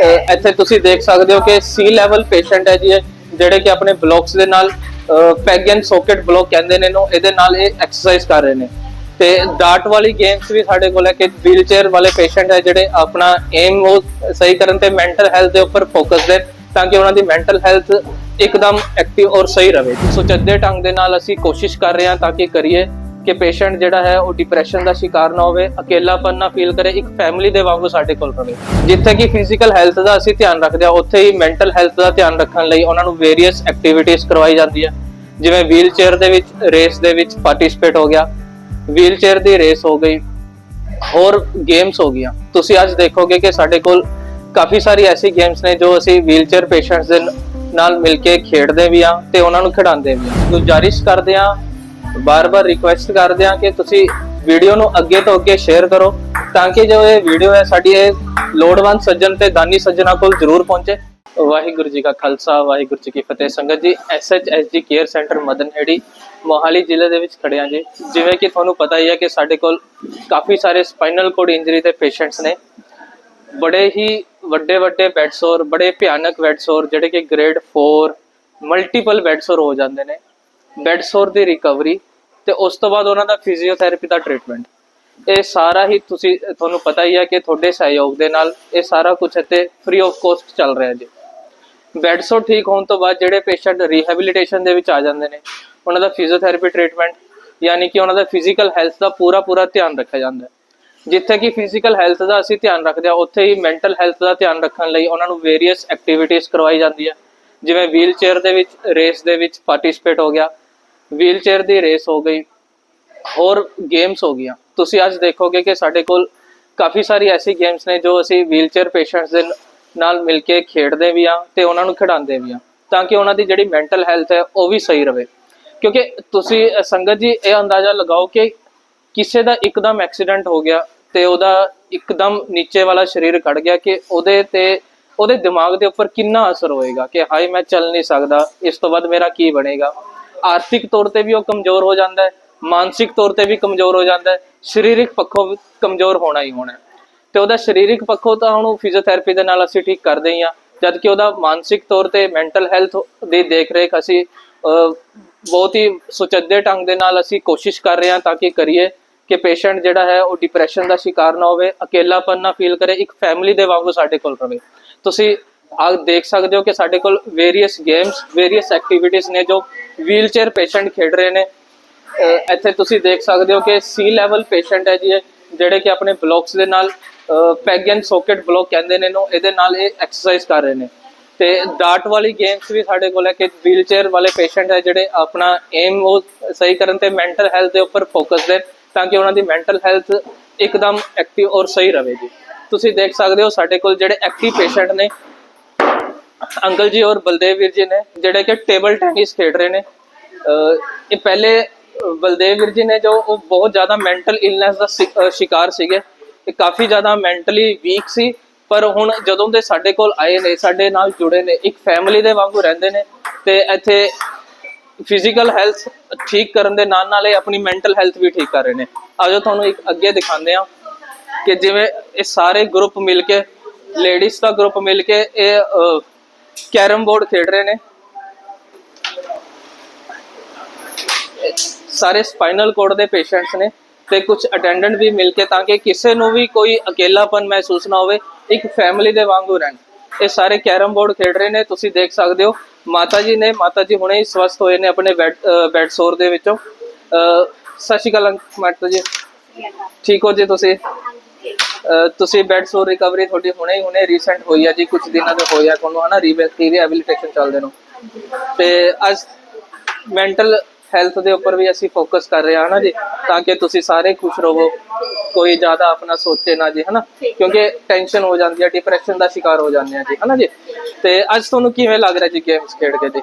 ਇੱਥੇ ਤੁਸੀਂ ਦੇਖ ਸਕਦੇ ਹੋ ਕਿ ਸੀ ਲੈਵਲ ਪੇਸ਼ੈਂਟ ਹੈ ਜੀ ਇਹ, ਜਿਹੜੇ ਕਿ ਆਪਣੇ ਬਲੌਕਸ ਦੇ ਨਾਲ ਪੈਗ ਐਂਡ ਸੌਕਟ ਬਲੌਕ ਕਹਿੰਦੇ ਨੇ ਇਹਨੂੰ ਇਹਦੇ ਨਾਲ ਇਹ ਐਕਸਰਸਾਈਜ਼ ਕਰ ਰਹੇ ਨੇ। ਤੇ ਡਾਟ ਵਾਲੀ ਗੇਮਸ ਵੀ ਸਾਡੇ ਕੋਲ ਹੈ ਕਿ ਵੀਲਚੇਅਰ ਵਾਲੇ ਪੇਸ਼ੈਂਟ ਹੈ ਜਿਹੜੇ ਆਪਣਾ ਏਮ ਉਹ ਸਹੀ ਕਰਨ ਤੇ ਮੈਂਟਲ ਹੈਲਥ ਦੇ ਉੱਪਰ ਫੋਕਸ ਦੇਣ ਤਾਂ ਕਿ ਉਹਨਾਂ ਦੀ ਮੈਂਟਲ ਹੈਲਥ ਇੱਕਦਮ ਐਕਟਿਵ ਔਰ ਸਹੀ ਰਹੇ। ਸੁਚੱਜੇ ਢੰਗ ਦੇ ਨਾਲ ਅਸੀਂ ਕੋਸ਼ਿਸ਼ ਕਰ ਰਹੇ ਹਾਂ ਤਾਂ ਕਿ ਕਰੀਏ। ਕਿ ਪੇਸ਼ੈਂਟ ਜਿਹੜਾ ਹੈ ਉਹ ਡਿਪਰੈਸ਼ਨ ਦਾ ਸ਼ਿਕਾਰ ਨਾ ਹੋਵੇ ਅਕੇਲਾਪਨ ਨਾ ਫੀਲ ਕਰੇ, ਇੱਕ ਫੈਮਿਲੀ ਦੇ ਵਾਂਗੂ ਸਾਡੇ ਕੋਲ ਰਹੇ ਜਿੱਥੇ ਕਿ ਫਿਜ਼ੀਕਲ ਹੈਲਥ ਦਾ ਅਸੀਂ ਧਿਆਨ ਰੱਖਦੇ ਹਾਂ, ਉੱਥੇ ਹੀ ਮੈਂਟਲ ਹੈਲਥ ਦਾ ਧਿਆਨ ਰੱਖਣ ਲਈ ਉਹਨਾਂ ਨੂੰ ਵੇਰੀਅਸ ਐਕਟੀਵਿਟੀਜ਼ ਕਰਵਾਈ ਜਾਂਦੀ ਹੈ। ਜਿਵੇਂ ਵੀਲ ਚੇਅਰ ਦੇ ਵਿੱਚ ਰੇਸ ਦੇ ਵਿੱਚ ਪਾਰਟਿਸਿਪੇਟ ਹੋ ਗਿਆ ਵੀਲ ਚੇਅਰ ਦੀ ਰੇਸ ਹੋ ਗਈ, ਹੋਰ ਗੇਮਸ ਹੋ ਗਈਆਂ। ਤੁਸੀਂ ਅੱਜ ਦੇਖੋਗੇ ਕਿ ਸਾਡੇ ਕੋਲ ਕਾਫੀ ਸਾਰੀ ਐਸੀ ਗੇਮਸ ਨੇ ਜੋ ਅਸੀਂ ਵੀਲਚੇਅਰ ਪੇਸ਼ੈਂਟਸ ਦੇ ਨਾਲ ਮਿਲ ਕੇ ਖੇਡਦੇ ਵੀ ਆ ਤੇ ਉਹਨਾਂ ਨੂੰ ਖਿਡਾਉਂਦੇ ਵੀ ਆ ਗੁਜ਼ਾਰਿਸ਼ ਕਰਦੇ ਆ ਬਾਰ-ਬਾਰ ਰਿਕੁਐਸਟ ਕਰਦੇ ਹਾਂ ਕਿ ਤੁਸੀਂ ਵੀਡੀਓ ਨੂੰ ਅੱਗੇ ਤੋਂ ਅੱਗੇ ਸ਼ੇਅਰ ਕਰੋ, ਤਾਂ ਕਿ ਜੋ ਇਹ ਵੀਡੀਓ ਹੈ ਸਾਡੀ ਇਹ ਲੋੜਵੰਦ ਸੱਜਣ ਤੇ ਦਾਨੀ ਸੱਜਣਾ ਕੋਲ ਜ਼ਰੂਰ ਪਹੁੰਚੇ। ਵਾਹਿਗੁਰੂ ਜੀ ਕਾ ਖਾਲਸਾ, ਵਾਹਿਗੁਰੂ ਜੀ ਕੀ ਫਤਿਹ। ਸੰਗਤ ਜੀ SHSG care centre Madanheri, Mohali ਜ਼ਿਲ੍ਹੇ ਦੇ ਵਿੱਚ ਖੜੇ ਹਾਂ ਜੀ। ਜਿਵੇਂ ਕਿ ਤੁਹਾਨੂੰ ਪਤਾ ਹੀ ਹੈ ਕਿ ਸਾਡੇ ਕੋਲ ਕਾਫੀ ਸਾਰੇ ਸਪਾਈਨਲ ਕੋਡ ਇੰਜਰੀ ਦੇ ਪੇਸ਼ੈਂਟਸ ਨੇ। ਬੜੇ ਹੀ ਵੱਡੇ ਵੱਡੇ ਬੈਡ ਸੋਰ ਬੜੇ ਭਿਆਨਕ ਬੈਡ ਸੋਰ ਜਿਹੜੇ ਕਿ ਗ੍ਰੇਡ 4 ਮਲਟੀਪਲ ਬੈਡ ਸੋਰ ਹੋ ਜਾਂਦੇ ਨੇ। ਬੈੱਡ ਸੋਰ ਦੀ ਰਿਕਵਰੀ ਤੇ ਉਸ ਤੋਂ ਬਾਅਦ ਉਹਨਾਂ ਦਾ ਫਿਜ਼ੀਓਥੈਰੇਪੀ ਦਾ ਟ੍ਰੀਟਮੈਂਟ ਇਹ ਸਾਰਾ ਹੀ ਤੁਸੀਂ, ਤੁਹਾਨੂੰ ਪਤਾ ਹੀ ਹੈ ਕਿ ਤੁਹਾਡੇ ਸਹਿਯੋਗ ਦੇ ਨਾਲ ਇਹ ਸਾਰਾ ਕੁਝ ਇੱਥੇ ਫ੍ਰੀ ਆਫ ਕੋਸਟ ਚੱਲ ਰਿਹਾ ਜੀ। ਬੈਡ ਸੋਰ ਠੀਕ ਹੋਣ ਤੋਂ ਬਾਅਦ ਜਿਹੜੇ ਪੇਸ਼ੈਂਟ ਰੀਹੈਬਿਲਿਟੇਸ਼ਨ ਦੇ ਵਿੱਚ ਆ ਜਾਂਦੇ ਨੇ, ਉਹਨਾਂ ਦਾ ਫਿਜ਼ੀਓਥੈਰੇਪੀ ਟ੍ਰੀਟਮੈਂਟ ਯਾਨੀ ਕਿ ਉਹਨਾਂ ਦਾ ਫਿਜ਼ੀਕਲ ਹੈਲਥ ਦਾ ਪੂਰਾ ਪੂਰਾ ਧਿਆਨ ਰੱਖਿਆ ਜਾਂਦਾ ਹੈ। ਜਿੱਥੇ ਕਿ ਫਿਜ਼ੀਕਲ ਹੈਲਥ ਦਾ ਅਸੀਂ ਧਿਆਨ ਰੱਖਦੇ ਹਾਂ, ਉੱਥੇ ਹੀ ਮੈਂਟਲ ਹੈਲਥ ਦਾ ਧਿਆਨ ਰੱਖਣ ਲਈ ਉਹਨਾਂ ਨੂੰ ਵੇਰੀਅਸ ਐਕਟੀਵਿਟੀਜ਼ ਕਰਵਾਈ ਜਾਂਦੀ ਹੈ। ਜਿਵੇਂ ਵੀਲ ਚੇਅਰ ਦੇ ਵਿੱਚ ਰੇਸ ਦੇ ਵਿੱਚ ਪਾਰਟਿਸਿਪੇਟ ਹੋ ਗਿਆ ਵੀਲਚੇਅਰ ਦੀ ਰੇਸ ਹੋ ਗਈ, ਹੋਰ ਗੇਮਸ ਹੋ ਗਈਆਂ। ਤੁਸੀਂ ਅੱਜ ਦੇਖੋਗੇ ਕਿ ਸਾਡੇ ਕੋਲ ਕਾਫੀ ਸਾਰੀ ਐਸੀ ਗੇਮਸ ਨੇ ਜੋ ਅਸੀਂ ਵੀਲਚੇਅਰ ਪੇਸ਼ੈਂਟਸ ਦੇ ਨਾਲ ਮਿਲ ਕੇ ਖੇਡਦੇ ਵੀ ਆ ਤੇ ਉਹਨਾਂ ਨੂੰ ਖਿਡਾਉਂਦੇ ਵੀ ਆ ਤਾਂ ਕਿ ਉਹਨਾਂ ਦੀ ਜਿਹੜੀ ਮੈਂਟਲ ਹੈਲਥ ਹੈ ਉਹ ਵੀ ਸਹੀ ਰਵੇ ਕਿਉਂਕਿ ਤੁਸੀਂ ਸੰਗਤ ਜੀ, ਇਹ ਅੰਦਾਜ਼ਾ ਲਗਾਓ ਕਿ ਕਿਸੇ ਦਾ ਇੱਕਦਮ ਐਕਸੀਡੈਂਟ ਹੋ ਗਿਆ ਤੇ ਉਹਦਾ ਇੱਕਦਮ ਨੀਚੇ ਵਾਲਾ ਸਰੀਰ ਕੱਢ ਗਿਆ ਕਿ ਉਹਦੇ ਤੇ, ਉਹਦੇ ਦਿਮਾਗ ਦੇ ਉੱਪਰ ਕਿੰਨਾ ਅਸਰ ਹੋਏਗਾ ਕਿ ਹਾਈ ਮੈਂ ਚੱਲ ਨਹੀਂ ਸਕਦਾ, ਇਸ ਤੋਂ ਬਾਅਦ ਮੇਰਾ ਕੀ ਬਣੇਗਾ? ਆਰਥਿਕ ਤੌਰ ਤੇ ਵੀ ਉਹ ਕਮਜ਼ੋਰ ਹੋ ਜਾਂਦਾ ਹੈ, ਮਾਨਸਿਕ ਤੌਰ ਤੇ ਵੀ ਕਮਜ਼ੋਰ ਹੋ ਜਾਂਦਾ ਹੈ, ਸਰੀਰਕ ਪੱਖੋਂ ਵੀ ਕਮਜ਼ੋਰ ਹੋਣਾ ਹੀ ਹੋਣਾ ਹੈ। ਤੇ ਉਹਦਾ ਸਰੀਰਕ ਪੱਖੋਂ ਤਾਂ ਉਹਨੂੰ ਫਿਜ਼ੀਓਥੈਰੇਪੀ ਦੇ ਨਾਲ ਅਸੀਂ ਠੀਕ ਕਰਦੇ ਹੀ ਆ ਜਦ ਕਿ ਉਹਦਾ ਮਾਨਸਿਕ ਤੌਰ ਤੇ ਮੈਂਟਲ ਹੈਲਥ ਦੀ ਦੇਖ ਰੇਖ ਅਸੀਂ ਬਹੁਤ ਹੀ ਸੁਚੱਜੇ ਢੰਗ ਦੇ ਨਾਲ ਅਸੀਂ ਕੋਸ਼ਿਸ਼ ਕਰ ਰਹੇ ਹਾਂ ਤਾਂ ਕਿ ਕਰੀਏ ਕਿ ਪੇਸ਼ੈਂਟ ਜਿਹੜਾ ਹੈ ਉਹ ਡਿਪਰੈਸ਼ਨ ਦਾ ਸ਼ਿਕਾਰ ਨਾ ਹੋਵੇ, ਅਕੇਲਾਪਨ ਨਾ ਫੀਲ ਕਰੇ, ਇੱਕ ਫੈਮਿਲੀ ਦੇ ਵਾਂਗੂ ਸਾਡੇ ਕੋਲ ਰਵੇ ਤੁਸੀਂ ਆ ਦੇਖ ਸਕਦੇ ਹੋ ਕਿ ਸਾਡੇ ਕੋਲ ਵੇਰੀਅਸ ਗੇਮਸ ਵੇਰੀਅਸ ਐਕਟੀਵਿਟੀਜ਼ ਨੇ ਜੋ ਵੀਲਚੇਅਰ ਪੇਸ਼ੈਂਟ ਖੇਡ ਰਹੇ ਨੇ। ਇੱਥੇ ਤੁਸੀਂ ਦੇਖ ਸਕਦੇ ਹੋ ਕਿ ਸੀ ਲੈਵਲ ਪੇਸ਼ੈਂਟ ਹੈ ਜੀ ਇਹ, ਜਿਹੜੇ ਕਿ ਆਪਣੇ ਬਲੌਕਸ ਦੇ ਨਾਲ ਪੈਗ ਐਂਡ ਸੌਕਟ ਬਲੌਕ ਕਹਿੰਦੇ ਨੇ ਇਹਨੂੰ ਇਹਦੇ ਨਾਲ ਇਹ ਐਕਸਰਸਾਈਜ਼ ਕਰ ਰਹੇ ਨੇ। ਤੇ ਡਾਟ ਵਾਲੀ ਗੇਮਸ ਵੀ ਸਾਡੇ ਕੋਲ ਹੈ ਕਿ ਵੀਲਚੇਅਰ ਵਾਲੇ ਪੇਸ਼ੈਂਟ ਹੈ ਜਿਹੜੇ ਆਪਣਾ ਏਮ ਉਹ ਸਹੀ ਕਰਨ ਤੇ ਮੈਂਟਲ ਹੈਲਥ ਦੇ ਉੱਪਰ ਫੋਕਸ ਦੇਣ ਤਾਂ ਕਿ ਉਹਨਾਂ ਦੀ ਮੈਂਟਲ ਹੈਲਥ ਇੱਕਦਮ ਐਕਟਿਵ ਔਰ ਸਹੀ ਰਹੇ ਜੀ। ਤੁਸੀਂ ਦੇਖ ਸਕਦੇ ਹੋ ਸਾਡੇ ਕੋਲ ਜਿਹੜੇ ਐਕਟਿਵ ਪੇਸ਼ੈਂਟ ਨੇ ਅੰਕਲ ਜੀ ਔਰ ਬਲਦੇਵ ਵੀਰ ਜੀ ਨੇ, ਜਿਹੜੇ ਕਿ ਟੇਬਲ ਟੈਨਿਸ ਖੇਡ ਰਹੇ ਨੇ ਇਹ ਪਹਿਲੇ ਬਲਦੇਵ ਵੀਰ ਜੀ ਨੇ ਜੋ ਉਹ ਬਹੁਤ ਜ਼ਿਆਦਾ ਮੈਂਟਲ ਇਲਨੈਸ ਦਾ ਸ਼ਿ- ਸ਼ਿਕਾਰ ਸੀਗੇ, ਇਹ ਕਾਫੀ ਜ਼ਿਆਦਾ ਮੈਂਟਲੀ ਵੀਕ ਸੀ, ਪਰ ਹੁਣ ਜਦੋਂ ਦੇ ਸਾਡੇ ਕੋਲ ਆਏ ਨੇ, ਸਾਡੇ ਨਾਲ ਜੁੜੇ ਨੇ, ਇੱਕ ਫੈਮਿਲੀ ਦੇ ਵਾਂਗੂ ਰਹਿੰਦੇ ਨੇ, ਤੇ ਇੱਥੇ ਫਿਜ਼ੀਕਲ ਹੈਲਥ ਠੀਕ ਕਰਨ ਦੇ ਨਾਲ ਨਾਲ ਇਹ ਆਪਣੀ ਮੈਂਟਲ ਹੈਲਥ ਵੀ ਠੀਕ ਕਰ ਰਹੇ ਨੇ। ਆਜੋ ਤੁਹਾਨੂੰ ਇੱਕ ਅੱਗੇ ਦਿਖਾਉਂਦੇ ਆ ਕਿ ਜਿਵੇਂ ਇਹ ਸਾਰੇ ਗਰੁੱਪ ਮਿਲ ਕੇ ਲੇਡੀਜ਼ ਦਾ ਗਰੁੱਪ ਮਿਲ ਕੇ ਇਹ ਕੈਰਮ ਬੋਰਡ ਖੇਡ ਰਹੇ ਨੇ। ਸਾਰੇ ਸਪਾਈਨਲ ਕੋਡ ਦੇ ਪੇਸ਼ੈਂਟਸ ਨੇ ਤੇ ਕੁਝ ਅਟੈਂਡੈਂਟ ਵੀ ਮਿਲ ਕੇ ਤਾਂ ਕਿ ਕਿਸੇ ਨੂੰ ਵੀ ਕੋਈ ਅਕੇਲਾਪਨ ਮਹਿਸੂਸ ਨਾ ਹੋਵੇ ਇੱਕ ਫੈਮਿਲੀ ਦੇ ਵਾਂਗੂ ਰਹਿਣ। ਇਹ ਸਾਰੇ ਕੈਰਮ ਬੋਰਡ ਖੇਡ ਰਹੇ ਨੇ ਤੁਸੀਂ ਦੇਖ ਸਕਦੇ ਹੋ। ਮਾਤਾ ਜੀ ਨੇ ਮਾਤਾ ਜੀ ਹੁਣੇ ਹੀ ਸਵਸਥ ਹੋਏ ਨੇ ਆਪਣੇ ਬੈਡ ਸੋਰ ਦੇ ਵਿੱਚੋਂ। ਸਤਿ ਸ਼੍ਰੀ ਅਕਾਲ ਅੰਕ- ਮਾਤਾ ਜੀ। ਠੀਕ ਹੋ ਜੀ ਤੁਸੀਂ? ਤੁਸੀਂ ਬੈਡ ਸੋਰ ਰਿਕਵਰੀ ਤੁਹਾਡੀ ਹੁਣੇ ਹੀ ਹੁਣੇ ਰੀਸੈਂਟ ਹੋਈ ਹੈ ਜੀ ਕੁਝ ਦਿਨਾਂ ਦੇ ਹੋਇਆ ਤੁਹਾਨੂੰ ਹਨਾ ਰੀਹੈਬਿਲਿਟੇਸ਼ਨ ਚੱਲਦੇ ਨੂੰ। ਤੇ ਅੱਜ ਮੈਂਟਲ ਹੈਲਥ ਦੇ ਉੱਪਰ ਵੀ ਅਸੀਂ ਫੋਕਸ ਕਰ ਰਹੇ ਹਾਂ ਨਾ ਜੀ ਤਾਂ ਕਿ ਤੁਸੀਂ ਸਾਰੇ ਖੁਸ਼ ਰਹੋ ਕੋਈ ਜ਼ਿਆਦਾ ਆਪਣਾ ਸੋਚੇ ਨਾ ਜੀ ਹਨਾ ਕਿਉਂਕਿ ਟੈਨਸ਼ਨ ਹੋ ਜਾਂਦੀ ਹੈ ਡਿਪਰੈਸ਼ਨ ਦਾ ਸ਼ਿਕਾਰ ਹੋ ਜਾਂਦੇ ਆ ਜੀ ਹਨਾ ਜੀ। ਤੇ ਅੱਜ ਤੁਹਾਨੂੰ ਕਿਵੇਂ ਲੱਗ ਰਿਹਾ ਜੀ ਗੇਮਸ ਖੇਡ ਕੇ ਜੀ?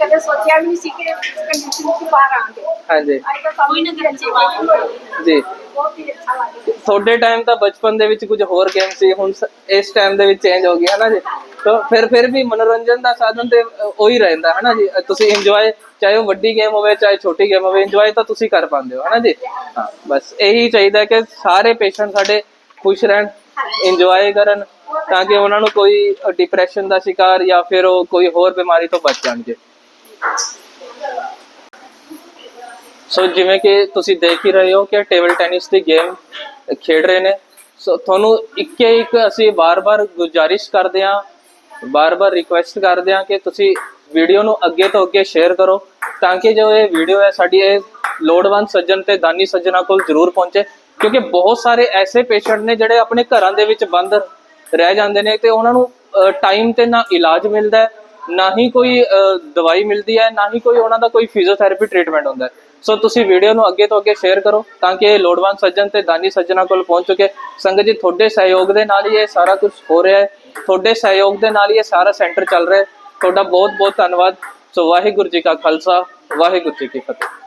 ਕਦੇ ਸੋਚਿਆ ਵੀ ਨਹੀਂ ਸੀ ਕਿ ਇਸ ਕੰਡੀਸ਼ਨ ਵਿੱਚ ਬਾਹਰ ਆਉਂਗੇ ਹਾਂਜੀ। ਅੱਜ ਤਾਂ ਕੋਈ ਨਾ ਅੱਛੀ ਬਾਤ ਹੋਈ ਜੀ। ਬਹੁਤ ਹੀ ਅੱਛਾ ਲੱਗਿਆ ਤੁਹਾਡੇ ਟਾਈਮ ਤਾਂ ਬਚਪਨ ਦੇ ਵਿੱਚ ਕੁਝ ਹੋਰ ਗੇਮ ਸੀ ਹੁਣ ਸ- ਇਸ ਟਾਈਮ ਦੇ ਵਿੱਚ ਚੇਂਜ ਹੋ ਗਿਆ ਹੈ ਨਾ ਜੀ? ਤਾਂ ਫਿਰ ਫਿਰ ਵੀ ਮਨੋਰੰਜਨ ਦਾ ਸਾਧਨ ਤੇ ਅ, ਉਹੀ ਰਹਿੰਦਾ ਹੈ ਨਾ ਜੀ? ਅ, ਤੁਸੀਂ ਇੰਜੋਏ ਚਾਹੇ ਉਹ ਵੱਡੀ ਗੇਮ ਹੋਵੇ ਚਾਹੇ ਛੋਟੀ ਗੇਮ ਹੋਵੇ ਇੰਜੋਏ ਤਾਂ ਤੁਸੀਂ ਕਰ ਪਾਉਂਦੇ ਹੋ ਜੀ? ਹਾਂ ਬਸ ਇਹੀ ਚਾਹੀਦਾ ਕਿ ਸਾਰੇ ਪੇਸ਼ੈਂਟ ਸਾਡੇ ਖੁਸ਼ ਰਹਿਣ ਇੰਜੋਏ ਕਰਨ ਤਾਂ ਕਿ ਉਹਨਾਂ ਨੂੰ ਕੋਈ ਡਿਪਰੈਸ਼ਨ ਦਾ ਸ਼ਿਕਾਰ ਜਾਂ ਫਿਰ ਉਹ ਕੋਈ ਹੋਰ ਬਿਮਾਰੀ ਤੋਂ ਬਚ ਜਾਣਗੇ ਸੋ ਜਿਵੇਂ ਕਿ ਤੁਸੀਂ ਦੇਖ ਹੀ ਰਹੇ ਹੋ ਕਿ ਟੇਬਲ ਟੈਨਿਸ ਦੀ ਗੇਮ ਖੇਡ ਰਹੇ ਨੇ। ਸੋ ਤੁਹਾਨੂੰ ਇੱਕੇ ਇੱਕ ਅਸੀਂ ਵਾਰ ਵਾਰ ਗੁਜ਼ਾਰਿਸ਼ ਕਰਦੇ ਹਾਂ ਬਾਰ-ਬਾਰ ਰਿਕੁਐਸਟ ਕਰਦੇ ਹਾਂ ਕਿ ਤੁਸੀਂ ਵੀਡੀਓ ਨੂੰ ਅੱਗੇ ਤੋਂ ਅੱਗੇ ਸ਼ੇਅਰ ਕਰੋ ਤਾਂ ਕਿ ਜੋ ਇਹ ਵੀਡੀਓ ਹੈ ਸਾਡੀ ਇਹ ਲੋੜਵੰਦ ਸੱਜਣ ਤੇ ਦਾਨੀ ਸੱਜਣਾ ਕੋਲ ਜ਼ਰੂਰ ਪਹੁੰਚੇ। ਕਿਉਂਕਿ ਬਹੁਤ ਸਾਰੇ ਐਸੇ ਪੇਸ਼ੈਂਟ ਨੇ ਜਿਹੜੇ ਆਪਣੇ ਘਰਾਂ ਦੇ ਵਿੱਚ ਬੰਦ ਰਹਿ ਜਾਂਦੇ ਨੇ ਤੇ ਉਹਨਾਂ ਨੂੰ ਟਾਈਮ ਤੇ ਨਾ ਇਲਾਜ ਮਿਲਦਾ ਹੈ। ਨਾ ਹੀ ਕੋਈ ਦਵਾਈ ਮਿਲਦੀ ਹੈ, ਨਾ ਹੀ ਕੋਈ ਉਹਨਾਂ ਦਾ ਕੋਈ ਫਿਜ਼ੀਓਥੈਰੇਪੀ ਟ੍ਰੀਟਮੈਂਟ ਹੁੰਦਾ ਹੈ। ਸੋ ਤੁਸੀਂ ਵੀਡੀਓ ਨੂੰ ਅੱਗੇ ਤੋਂ ਅੱਗੇ ਸ਼ੇਅਰ ਕਰੋ ਤਾਂ ਕਿ ਇਹ ਲੋੜਵੰਦ ਸੱਜਣ ਤੇ ਦਾਨੀ ਸੱਜਣਾ ਕੋਲ ਪਹੁੰਚ ਚੁੱਕੇ। ਸੰਗਤ ਜੀ, ਤੁਹਾਡੇ ਸਹਿਯੋਗ ਦੇ ਨਾਲ ਹੀ ਇਹ ਸਾਰਾ ਕੁਝ ਹੋ ਰਿਹਾ ਹੈ। ਤੁਹਾਡੇ ਸਹਿਯੋਗ ਦੇ ਨਾਲ ਹੀ ਇਹ ਸਾਰਾ ਸੈਂਟਰ ਚੱਲ ਰਿਹਾ ਹੈ। ਤੁਹਾਡਾ ਬਹੁਤ ਬਹੁਤ ਧੰਨਵਾਦ। ਸੋ ਵਾਹਿਗੁਰੂ ਜੀ ਕਾ ਖਾਲਸਾ, ਵਾਹਿਗੁਰੂ ਜੀ ਕੀ ਫਤਿਹ।